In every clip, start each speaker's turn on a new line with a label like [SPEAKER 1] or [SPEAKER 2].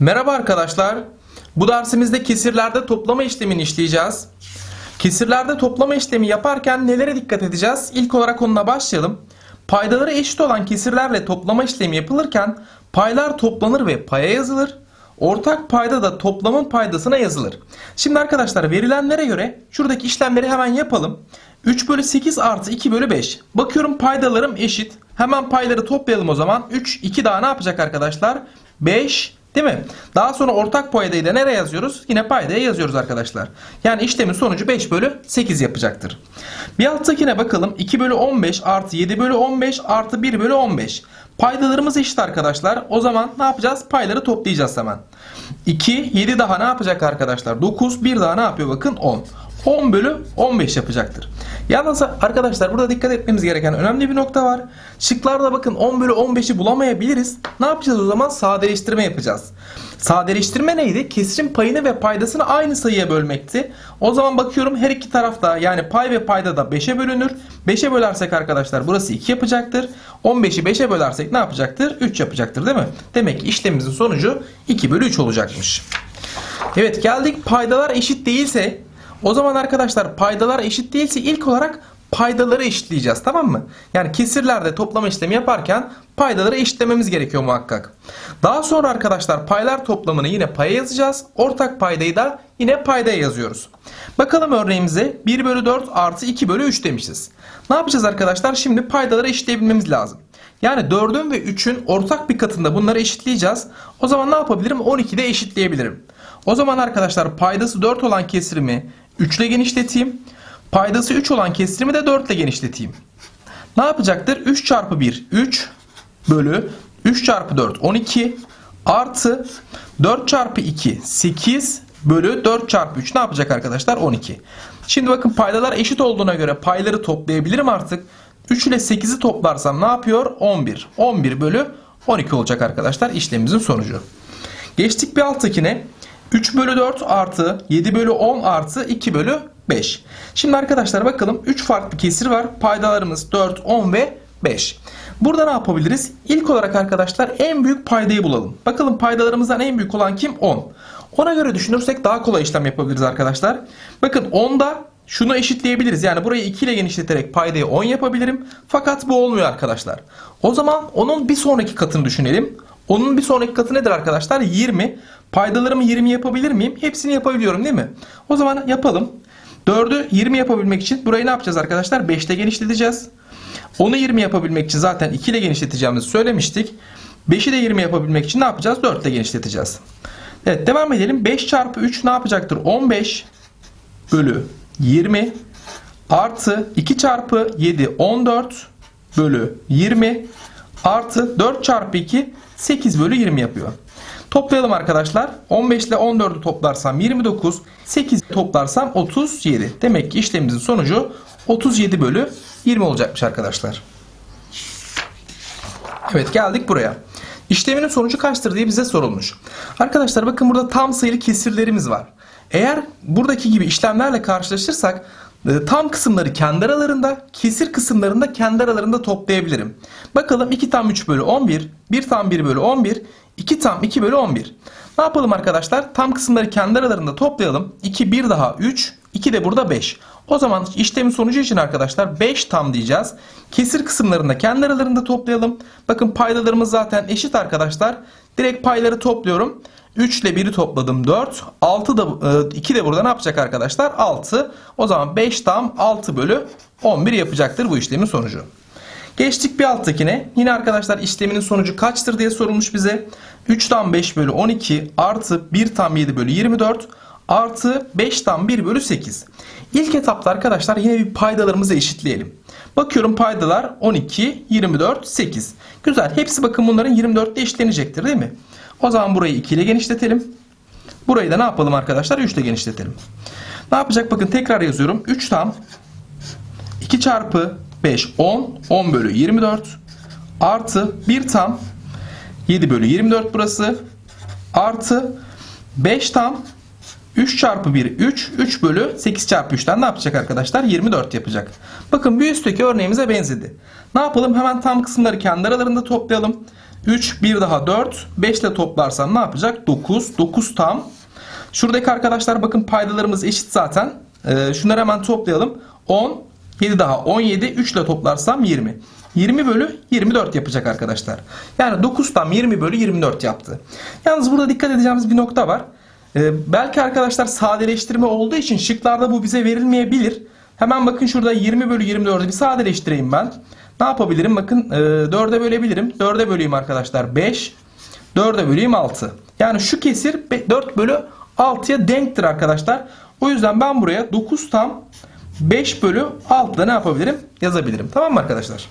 [SPEAKER 1] Merhaba arkadaşlar. Bu dersimizde kesirlerde toplama işlemini işleyeceğiz. Kesirlerde toplama işlemi yaparken nelere dikkat edeceğiz? İlk olarak onunla başlayalım. Paydaları eşit olan kesirlerle toplama işlemi yapılırken paylar toplanır ve paya yazılır. Ortak payda da toplamın paydasına yazılır. Şimdi arkadaşlar verilenlere göre şuradaki işlemleri hemen yapalım. 3 bölü 8 artı 2 bölü 5. Bakıyorum paydalarım eşit. Hemen payları toplayalım o zaman. 3, 2 daha ne yapacak arkadaşlar? 5 Değil mi? Daha sonra ortak paydayı da nereye yazıyoruz? Yine paydaya yazıyoruz arkadaşlar. Yani işlemin sonucu 5 bölü 8 yapacaktır. Bir alttakine bakalım. 2 bölü 15 artı 7 bölü 15 artı 1 bölü 15. Paydalarımız eşit arkadaşlar. O zaman ne yapacağız? Payları toplayacağız hemen. 2, 7 daha ne yapacak arkadaşlar? 9, 1 daha ne yapıyor? Bakın 10. 10 bölü 15 yapacaktır. Yalnız arkadaşlar burada dikkat etmemiz gereken önemli bir nokta var. Şıklarda bakın 10 bölü 15'i bulamayabiliriz. Ne yapacağız o zaman? Sadeleştirme yapacağız. Sadeleştirme neydi? Kesirin payını ve paydasını aynı sayıya bölmekti. O zaman bakıyorum her iki tarafta yani pay ve payda da 5'e bölünür. 5'e bölersek arkadaşlar burası 2 yapacaktır. 15'i 5'e bölersek ne yapacaktır? 3 yapacaktır değil mi? Demek ki işlemimizin sonucu 2 bölü 3 olacakmış. Evet geldik paydalar eşit değilse o zaman arkadaşlar paydalar eşit değilse ilk olarak paydaları eşitleyeceğiz tamam mı? Yani kesirlerde toplama işlemi yaparken paydaları eşitlememiz gerekiyor muhakkak. Daha sonra arkadaşlar paylar toplamını yine paya yazacağız. Ortak paydayı da yine paydaya yazıyoruz. Bakalım örneğimize 1 bölü 4 artı 2 bölü 3 demişiz. Ne yapacağız arkadaşlar? Şimdi paydaları eşitleyebilmemiz lazım. Yani 4'ün ve 3'ün ortak bir katında bunları eşitleyeceğiz. O zaman ne yapabilirim? 12'de eşitleyebilirim. O zaman arkadaşlar paydası 4 olan kesirimi 3 ile genişleteyim. Paydası 3 olan kesirimi de 4 ile genişleteyim. Ne yapacaktır? 3 çarpı 1 3 bölü 3 çarpı 4 12 artı 4 çarpı 2 8 bölü 4 çarpı 3 ne yapacak arkadaşlar? 12. Şimdi bakın paydalar eşit olduğuna göre payları toplayabilirim artık. 3 ile 8'i toplarsam ne yapıyor? 11. 11 bölü 12 olacak arkadaşlar işlemimizin sonucu. Geçtik bir alttakine. 3 bölü 4 artı 7 bölü 10 artı 2 bölü 5. Şimdi arkadaşlar bakalım 3 farklı kesir var. Paydalarımız 4, 10 ve 5. Burada ne yapabiliriz? İlk olarak arkadaşlar en büyük paydayı bulalım. Bakalım paydalarımızdan en büyük olan kim? 10. Ona göre düşünürsek daha kolay işlem yapabiliriz arkadaşlar. Bakın 10'da şunu eşitleyebiliriz. Yani burayı 2 ile genişleterek paydayı 10 yapabilirim. Fakat bu olmuyor arkadaşlar. O zaman onun bir sonraki katını düşünelim. Onun bir sonraki katı nedir arkadaşlar? 20. Paydalarımı 20 yapabilir miyim? Hepsini yapabiliyorum değil mi? O zaman yapalım. 4'ü 20 yapabilmek için burayı ne yapacağız arkadaşlar? 5'te genişleteceğiz. Onu 20 yapabilmek için zaten 2 ile genişleteceğimizi söylemiştik. 5'i de 20 yapabilmek için ne yapacağız? 4 ile genişleteceğiz. Evet devam edelim. 5 çarpı 3 ne yapacaktır? 15 bölü 20 artı 2 çarpı 7 14 bölü 20 artı 4 çarpı 2 8 bölü 20 yapıyor. Toplayalım arkadaşlar. 15 ile 14'ü toplarsam 29, 8 toplarsam 37. Demek ki işlemimizin sonucu 37 bölü 20 olacakmış arkadaşlar. Evet geldik buraya. İşleminin sonucu kaçtır diye bize sorulmuş. Arkadaşlar bakın burada tam sayılı kesirlerimiz var. Eğer buradaki gibi işlemlerle karşılaşırsak tam kısımları kendi aralarında, kesir kısımlarında kendi aralarında toplayabilirim. Bakalım 2 tam 3 bölü 11, 1 tam 1 bölü 11, 2 tam 2 bölü 11. Ne yapalım arkadaşlar? Tam kısımları kendi aralarında toplayalım. 2 1 daha 3, 2 de burada 5. O zaman işlemin sonucu için arkadaşlar 5 tam diyeceğiz. Kesir kısımlarında kendi aralarında toplayalım. Bakın paydalarımız zaten eşit arkadaşlar. Direkt payları topluyorum. 3 ile 1'i topladım 4. 6 da 2 de burada ne yapacak arkadaşlar? 6. O zaman 5 tam 6 bölü 11 yapacaktır bu işlemin sonucu. Geçtik bir alttakine. Yine arkadaşlar işleminin sonucu kaçtır diye sorulmuş bize. 3 tam 5 bölü 12 artı 1 tam 7 bölü 24 artı 5 tam 1 bölü 8. İlk etapta arkadaşlar yine bir paydalarımızı eşitleyelim. Bakıyorum paydalar 12, 24, 8. Güzel. Hepsi bakın bunların 24'te eşitlenecektir değil mi? O zaman burayı 2 ile genişletelim. Burayı da ne yapalım arkadaşlar? 3 ile genişletelim. Ne yapacak? Bakın tekrar yazıyorum. 3 tam 2 çarpı 5 10. 10 bölü 24 artı 1 tam 7 bölü 24 burası artı 5 tam 3 çarpı 1 3. 3 bölü 8 çarpı 3'ten ne yapacak arkadaşlar? 24 yapacak. Bakın bir üstteki örneğimize benzedi. Ne yapalım? Hemen tam kısımları kendi aralarında toplayalım. 3, bir daha 4. 5 ile toplarsam ne yapacak? 9. 9 tam. Şuradaki arkadaşlar bakın paydalarımız eşit zaten. Ee, şunları hemen toplayalım. 10, 7 daha 17. 3 ile toplarsam 20. 20 bölü 24 yapacak arkadaşlar. Yani 9 tam 20 bölü 24 yaptı. Yalnız burada dikkat edeceğimiz bir nokta var. Ee, belki arkadaşlar sadeleştirme olduğu için şıklarda bu bize verilmeyebilir. Hemen bakın şurada 20 bölü 24'ü bir sadeleştireyim ben. Ne yapabilirim? Bakın e, 4'e bölebilirim. 4'e böleyim arkadaşlar 5. 4'e böleyim 6. Yani şu kesir be- 4 bölü 6'ya denktir arkadaşlar. O yüzden ben buraya 9 tam 5 bölü 6'da ne yapabilirim? Yazabilirim. Tamam mı arkadaşlar?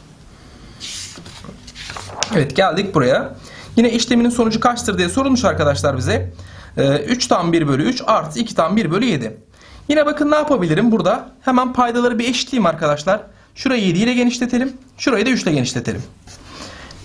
[SPEAKER 1] Evet geldik buraya. Yine işleminin sonucu kaçtır diye sorulmuş arkadaşlar bize. Ee, 3 tam 1 bölü 3 artı 2 tam 1 bölü 7. Yine bakın ne yapabilirim burada? Hemen paydaları bir eşitleyeyim arkadaşlar. Şurayı 7 ile genişletelim. Şurayı da 3 ile genişletelim.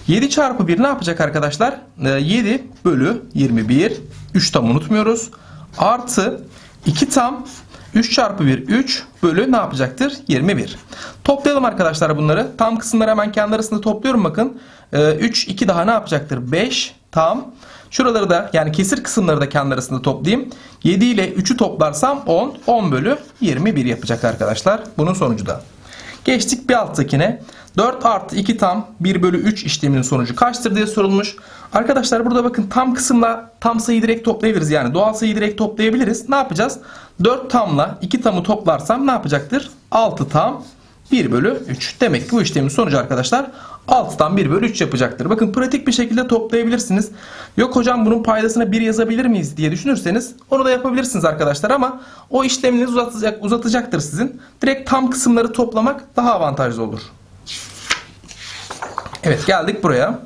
[SPEAKER 1] 7 çarpı 1 ne yapacak arkadaşlar? Ee, 7 bölü 21. 3 tam unutmuyoruz. Artı 2 tam 3 çarpı 1 3 bölü ne yapacaktır? 21. Toplayalım arkadaşlar bunları. Tam kısımları hemen kendi arasında topluyorum bakın. Ee, 3 2 daha ne yapacaktır? 5 tam. Şuraları da yani kesir kısımları da kendi arasında toplayayım. 7 ile 3'ü toplarsam 10. 10 bölü 21 yapacak arkadaşlar. Bunun sonucu da. Geçtik bir alttakine. 4 artı 2 tam 1 bölü 3 işleminin sonucu kaçtır diye sorulmuş. Arkadaşlar burada bakın tam kısımla tam sayıyı direkt toplayabiliriz. Yani doğal sayıyı direkt toplayabiliriz. Ne yapacağız? 4 tamla 2 tamı toplarsam ne yapacaktır? 6 tam 1 bölü 3. Demek ki bu işlemin sonucu arkadaşlar 6'dan 1 bölü 3 yapacaktır. Bakın pratik bir şekilde toplayabilirsiniz. Yok hocam bunun paydasına 1 yazabilir miyiz diye düşünürseniz onu da yapabilirsiniz arkadaşlar ama o işleminizi uzatacak, uzatacaktır sizin. Direkt tam kısımları toplamak daha avantajlı olur. Evet geldik buraya.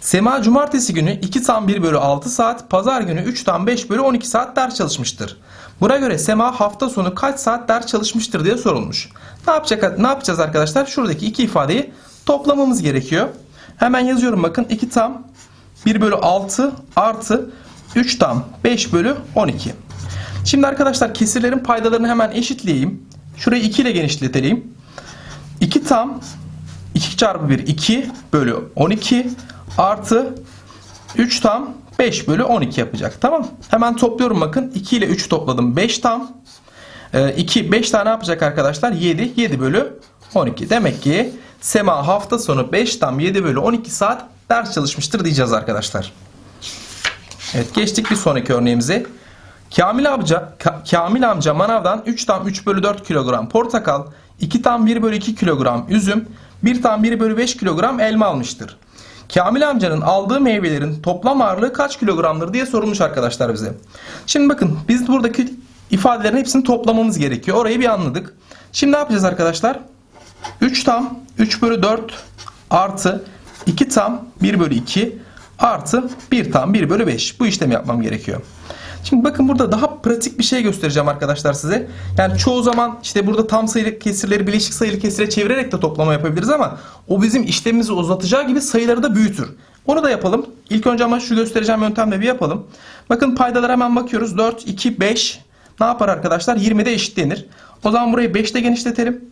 [SPEAKER 1] Sema cumartesi günü 2 tam 1 bölü 6 saat, pazar günü 3 tam 5 bölü 12 saat ders çalışmıştır. Buna göre Sema hafta sonu kaç saat ders çalışmıştır diye sorulmuş. Ne yapacak ne yapacağız arkadaşlar? Şuradaki iki ifadeyi toplamamız gerekiyor. Hemen yazıyorum bakın 2 tam 1 bölü 6 artı 3 tam 5 bölü 12. Şimdi arkadaşlar kesirlerin paydalarını hemen eşitleyeyim. Şurayı 2 ile genişletelim. 2 tam 2 çarpı 1 2 bölü 12 artı 3 tam 5 bölü 12 yapacak. Tamam. Hemen topluyorum bakın. 2 ile 3 topladım. 5 tam. 2 5 tane yapacak arkadaşlar? 7 7 bölü 12. Demek ki Sema hafta sonu 5 tam 7 bölü 12 saat ders çalışmıştır diyeceğiz arkadaşlar. Evet geçtik bir sonraki örneğimize. Kamil amca, Ka- Kamil amca manavdan 3 tam 3 bölü 4 kilogram portakal, 2 tam 1 bölü 2 kilogram üzüm, 1 tam 1 bölü 5 kilogram elma almıştır. Kamil amcanın aldığı meyvelerin toplam ağırlığı kaç kilogramdır diye sorulmuş arkadaşlar bize. Şimdi bakın biz buradaki ifadelerin hepsini toplamamız gerekiyor. Orayı bir anladık. Şimdi ne yapacağız arkadaşlar? 3 tam 3 bölü 4 artı 2 tam 1 bölü 2 artı 1 tam 1 bölü 5. Bu işlemi yapmam gerekiyor. Şimdi bakın burada daha pratik bir şey göstereceğim arkadaşlar size. Yani çoğu zaman işte burada tam sayılı kesirleri bileşik sayılı kesire çevirerek de toplama yapabiliriz ama o bizim işlemimizi uzatacağı gibi sayıları da büyütür. Onu da yapalım. İlk önce ama şu göstereceğim yöntemle bir yapalım. Bakın paydalara hemen bakıyoruz. 4, 2, 5 ne yapar arkadaşlar? 20'de eşitlenir. O zaman burayı 5 ile genişletelim.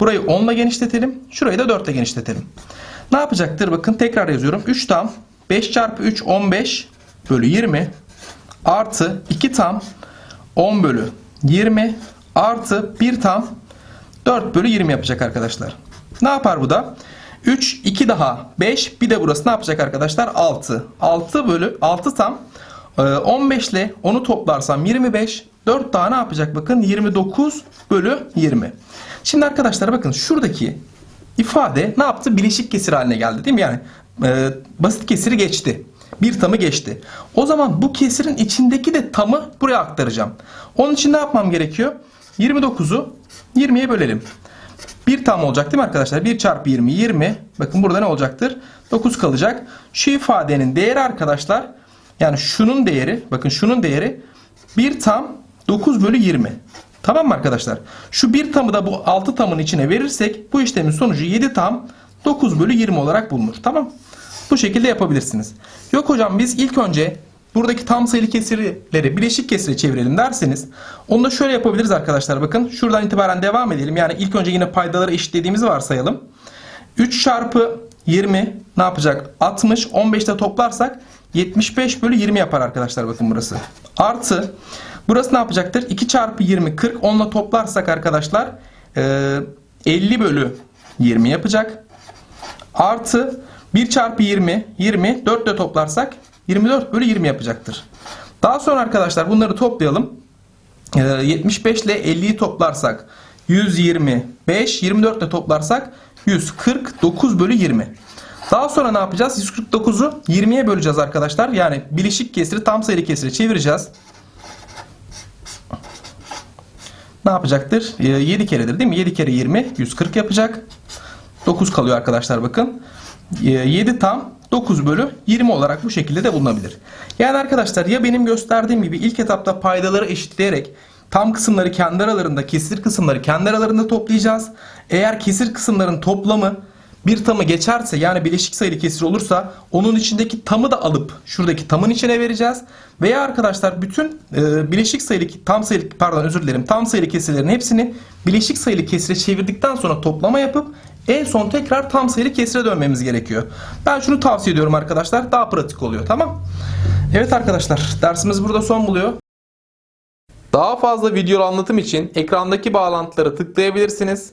[SPEAKER 1] Burayı 10 ile genişletelim. Şurayı da 4 ile genişletelim. Ne yapacaktır? Bakın tekrar yazıyorum. 3 tam 5 çarpı 3 15 bölü 20 artı 2 tam 10 bölü 20 artı 1 tam 4 bölü 20 yapacak arkadaşlar. Ne yapar bu da? 3, 2 daha 5 bir de burası ne yapacak arkadaşlar? 6. 6 bölü 6 tam Ee, 15 ile onu toplarsam 25 4 daha ne yapacak bakın 29 bölü 20. Şimdi arkadaşlar bakın şuradaki ifade ne yaptı? Bileşik kesir haline geldi değil mi? Yani e, basit kesiri geçti. Bir tamı geçti. O zaman bu kesirin içindeki de tamı buraya aktaracağım. Onun için ne yapmam gerekiyor? 29'u 20'ye bölelim. Bir tam olacak değil mi arkadaşlar? 1 çarpı 20 20. Bakın burada ne olacaktır? 9 kalacak. Şu ifadenin değeri arkadaşlar yani şunun değeri bakın şunun değeri 1 tam 9 bölü 20. Tamam mı arkadaşlar? Şu bir tamı da bu 6 tamın içine verirsek bu işlemin sonucu 7 tam 9 bölü 20 olarak bulunur. Tamam Bu şekilde yapabilirsiniz. Yok hocam biz ilk önce buradaki tam sayılı kesirleri bileşik kesire çevirelim derseniz onu da şöyle yapabiliriz arkadaşlar. Bakın şuradan itibaren devam edelim. Yani ilk önce yine paydaları eşitlediğimizi varsayalım. 3 çarpı 20 ne yapacak? 60. 15'te toplarsak 75 bölü 20 yapar arkadaşlar bakın burası. Artı burası ne yapacaktır? 2 çarpı 20 40. Onunla toplarsak arkadaşlar e, 50 bölü 20 yapacak. Artı 1 çarpı 20 20 4 ile toplarsak 24 bölü 20 yapacaktır. Daha sonra arkadaşlar bunları toplayalım. Ee, 75 ile 50'yi toplarsak 125, 24 ile toplarsak 149 bölü 20. Daha sonra ne yapacağız? 149'u 20'ye böleceğiz arkadaşlar. Yani bileşik kesiri tam sayılı kesiri çevireceğiz. Ne yapacaktır? 7 keredir değil mi? 7 kere 20 140 yapacak. 9 kalıyor arkadaşlar bakın. 7 tam 9 bölü 20 olarak bu şekilde de bulunabilir. Yani arkadaşlar ya benim gösterdiğim gibi ilk etapta paydaları eşitleyerek tam kısımları kendi aralarında, kesir kısımları kendi aralarında toplayacağız. Eğer kesir kısımların toplamı bir tamı geçerse yani bileşik sayılı kesir olursa onun içindeki tamı da alıp şuradaki tamın içine vereceğiz. Veya arkadaşlar bütün e, bileşik sayılı tam sayılı pardon özür dilerim tam sayılı kesirlerin hepsini bileşik sayılı kesire çevirdikten sonra toplama yapıp en son tekrar tam sayılı kesire dönmemiz gerekiyor. Ben şunu tavsiye ediyorum arkadaşlar. Daha pratik oluyor. Tamam? Evet arkadaşlar dersimiz burada son buluyor. Daha fazla video anlatım için ekrandaki bağlantılara tıklayabilirsiniz.